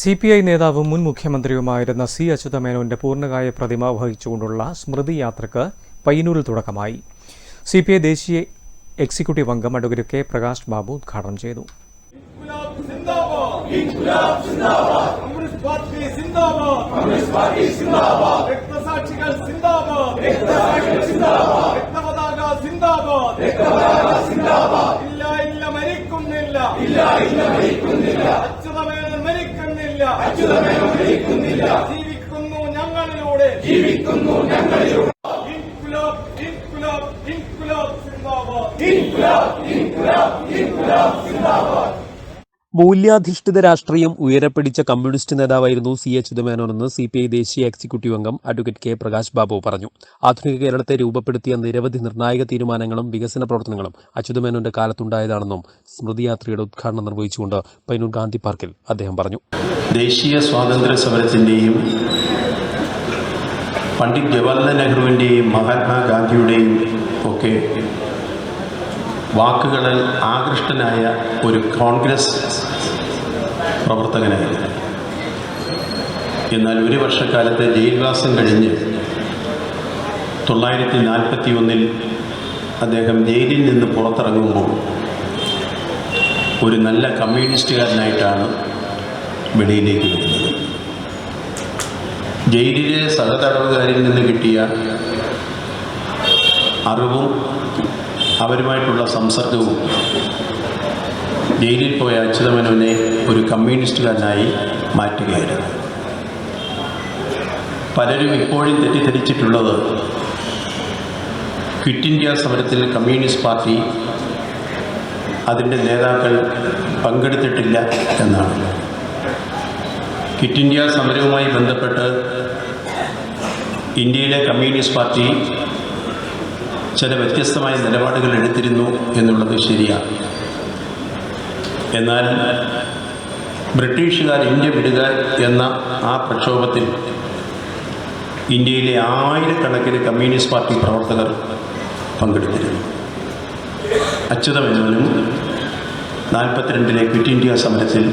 C P I നേതാവും മുൻ മുഖ്യമന്ത്രിയുമായിരുന്ന C അച്യുതമേനോന്റെ പൂർണകായ പ്രതിമ വഹിച്ചുകൊണ്ടുള്ള സ്മൃതി യാത്രയ്ക്ക് പയ്യന്നൂരിൽ തുടക്കമായി. സി പി ഐ ദേശീയ എക്സിക്യൂട്ടീവ് അംഗം അഡ്വക്കേറ്റ് കെ പ്രകാശ് ബാബു ഉദ്ഘാടനം ചെയ്തു. ഇല്ല ഇല്ല മരിക്കുന്നില്ല. ഇല്ല ഇല്ല ജീവിക്കുന്നു ഞങ്ങളിലൂടെ. ജീവിക്കുന്നു ഞങ്ങളിലൂടെ. ഇൻകുലാബ് ഇൻകുലാബ് ഇൻകുലാബ് സിന്ദാബാദ്. ഇൻകുലാബ് ഇൻകുലാബ് ഇൻകുലാബ് സിന്ദാബാദ്. മൂല്യാധിഷ്ഠിത രാഷ്ട്രീയം ഉയരപ്പിടിച്ച കമ്മ്യൂണിസ്റ്റ് നേതാവായിരുന്നു സി എച്ച് ഉദമേനോനെന്ന് സി പി ഐ ദേശീയ എക്സിക്യൂട്ടീവ് അംഗം അഡ്വക്കേറ്റ് കെ പ്രകാശ് ബാബു പറഞ്ഞു. ആധുനിക കേരളത്തെ രൂപപ്പെടുത്തിയ നിരവധി നിർണായക തീരുമാനങ്ങളും വികസന പ്രവർത്തനങ്ങളും അച്യുതമേനോന്റെ കാലത്തുണ്ടായതാണെന്നും സ്മൃതിയാത്രയുടെ ഉദ്ഘാടനം നിർവഹിച്ചുകൊണ്ട് പൈനൂർ ഗാന്ധി പാർക്കിൽ അദ്ദേഹം പറഞ്ഞു. ദേശീയ സ്വാതന്ത്ര്യ സമരത്തിന്റെയും പണ്ഡിറ്റ് ജവഹർലാൽ നെഹ്റുവിന്റെയും മഹാത്മാഗാന്ധിയുടെയും ഒക്കെ വാക്കുകളിൽ ആകൃഷ്ടനായ ഒരു കോൺഗ്രസ് പ്രവർത്തകനായിരുന്നു എന്നാൽ ഒരു വർഷക്കാലത്തെ ജയിൽവാസം കഴിഞ്ഞ് തൊള്ളായിരത്തി നാൽപ്പത്തി ഒന്നിൽ അദ്ദേഹം ജയിലിൽ നിന്ന് പുറത്തിറങ്ങുമ്പോൾ ഒരു നല്ല കമ്മ്യൂണിസ്റ്റുകാരനായിട്ടാണ് വെളിയിലേക്ക് വരുന്നത്. ജയിലിലെ സഹതടവുകാരിൽ നിന്ന് കിട്ടിയ അറിവും അവരുമായിട്ടുള്ള സംസർഗവും ജയിലിൽ പോയ അച്യുതമനുവിനെ ഒരു കമ്മ്യൂണിസ്റ്റുകാരനായി മാറ്റുകയായിരുന്നു. പലരും ഇപ്പോഴും തെറ്റിദ്ധരിച്ചിട്ടുള്ളത് ക്വിറ്റ് ഇന്ത്യ സമരത്തിൽ കമ്മ്യൂണിസ്റ്റ് പാർട്ടി അതിന്റെ നേതാക്കൾ പങ്കെടുത്തിട്ടില്ല എന്നാണ്. ക്വിറ്റ് ഇന്ത്യ സമരവുമായി ബന്ധപ്പെട്ട് ഇന്ത്യയിലെ കമ്മ്യൂണിസ്റ്റ് പാർട്ടി ചില വ്യത്യസ്തമായ നിലപാടുകൾ എടുത്തിരുന്നു എന്നുള്ളത് ശരിയാണ് എന്നാൽ ബ്രിട്ടീഷുകാർ ഇന്ത്യ വിടുക എന്ന ആ പ്രക്ഷോഭത്തിൽ ഇന്ത്യയിലെ ആയിരക്കണക്കിന് കമ്മ്യൂണിസ്റ്റ് പാർട്ടി പ്രവർത്തകർ പങ്കെടുത്തിരുന്നു. അച്യുതമേനോനും നാൽപ്പത്തിരണ്ടിലെ ക്വിറ്റ് ഇന്ത്യ സമരത്തിൽ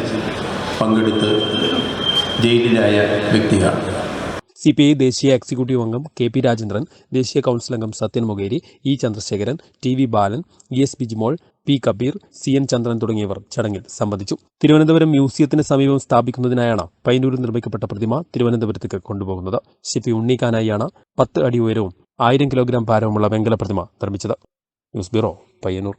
പങ്കെടുത്ത് ജയിലിലായ വ്യക്തിയാണ്. സി പി ഐ ദേശീയ എക്സിക്യൂട്ടീവ് അംഗം കെ പി രാജേന്ദ്രൻ ദേശീയ കൗൺസിൽ അംഗം Sathyan Mokeri E Chandrasekharan T V Balan E S Bijimol P Kabeer C N Chandran തുടങ്ങിയവർ ചടങ്ങിൽ സംബന്ധിച്ചു. തിരുവനന്തപുരം മ്യൂസിയത്തിന് സമീപം സ്ഥാപിക്കുന്നതിനായാണ് പയ്യന്നൂരിൽ നിർമ്മിക്കപ്പെട്ട പ്രതിമ തിരുവനന്തപുരത്തേക്ക് കൊണ്ടുപോകുന്നത്. ശിപ്പി ഉണ്ണിക്കാനായിയാണ് പത്ത് അടി ഉയരവും ആയിരം കിലോഗ്രാം ഭാരവുമുള്ള വെങ്കല പ്രതിമ നിർമ്മിച്ചത്. News bureau Payyanur.